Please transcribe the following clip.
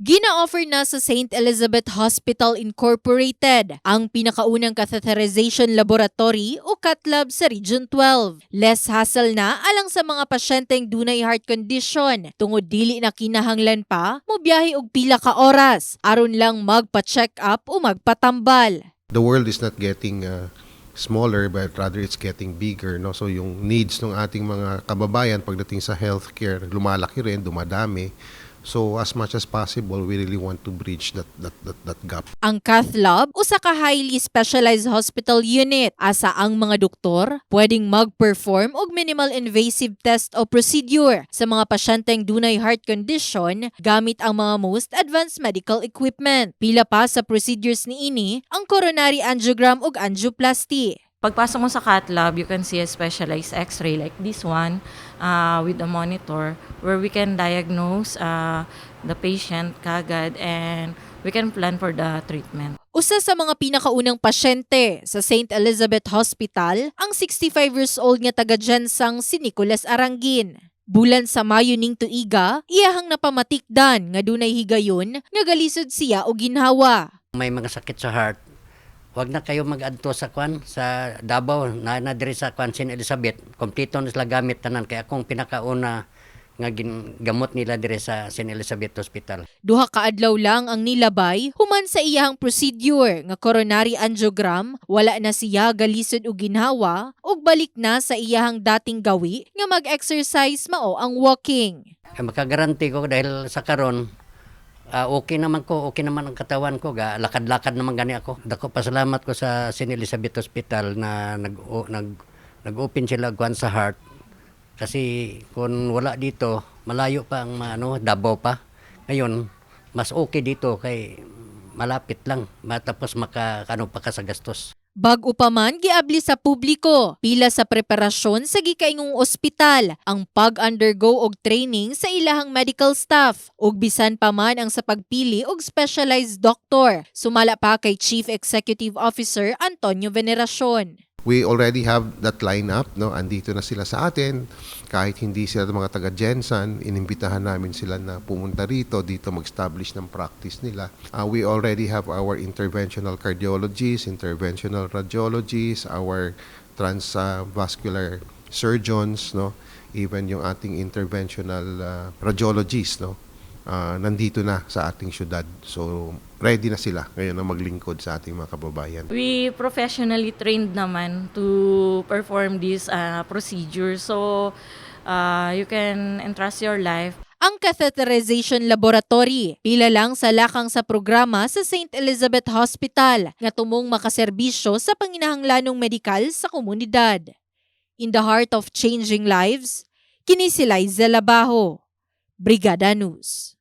Gina-offer na sa St. Elizabeth Hospital Incorporated ang pinakaunang catheterization laboratory o cath lab sa Region 12. Less hassle na alang sa mga pasyenteng dunay heart condition tungod dili na kinahanglan pa mobiyahe og pila ka oras aron lang magpa-check up o magpatambal. the world is not getting uh, smaller but rather it's getting bigger no so yung needs ng ating mga kababayan pagdating sa healthcare lumalaki rin dumadami so as much as possible we really want to bridge that that that, that gap Ang cath lab usa ka highly specialized hospital unit asa ang mga doktor pwedeng mag-perform og minimal invasive test o procedure sa mga pasyenteng dunay heart condition gamit ang mga most advanced medical equipment. Pila pa sa procedures ni ini ang coronary angiogram ug angioplasty. Pagpasok mo sa cath lab, you can see a specialized x-ray like this one uh, with a monitor where we can diagnose uh, the patient kagad and we can plan for the treatment. Usa sa mga pinakaunang pasyente sa St. Elizabeth Hospital ang 65 years old nga taga Jensang si Nicolas Arangin. Bulan sa Mayo ning tuiga, iyahang napamatikdan nga dunay higayon nga galisod siya og ginhawa. may mga sakit sa heart, wag na kayo mag-adto sa kwan sa Davao na na diri sa kwan St. Elizabeth. Kompleto na sila gamit tanan kay akong pinakauna nga gamot nila diri sa St. Elizabeth Hospital. Duha ka adlaw lang ang nilabay human sa iyahang procedure nga coronary angiogram, wala na siya galisod og ginhawa ug balik na sa iyahang dating gawi nga mag-exercise mao ang walking. Ay makagaranti ko dahil sa karon ah, okay naman ko, okay naman ang katawan ko, ga lakad-lakad naman gani ako. Dako pasalamat ko sa St. Elizabeth Hospital na nag o, nag nag-open sila kwan sa heart. Kasi kung wala dito, malayo pa ang ano, Davao pa. Ngayon, mas okay dito kay malapit lang matapos maka ano pa ka sa gastos. Bag-o pa man giabli sa publiko pila sa preparasyon sa gikaingong ospital ang pag-undergo og training sa ilahang medical staff ug bisan pa man ang sa pagpili og specialized doctor sumala pa kay Chief Executive Officer Antonio Veneracion. We already have that lineup no? Andito na sila sa atin. Kahit hindi sila mga taga Jensen inimbitahan namin sila na pumunta rito dito mag-establish ng practice nila. Uh, we already have our interventional cardiologists interventional radiologists our transvascular surgeons no? Even yung ating interventional uh, radiologists no uh, nandito na sa ating syudad so ready na sila ngayon na maglingkod sa ating mga kababayan We professionally trained naman to perform this uh, procedure. So, uh, you can entrust your life Ang catheterization laboratory pila lang sa lakang sa programa sa St. Elizabeth Hospital nga tumong makaserbisyo sa panginahanglanong medikal sa komunidad. In the heart of changing lives, kini si Liza Labajo, Brigadanus.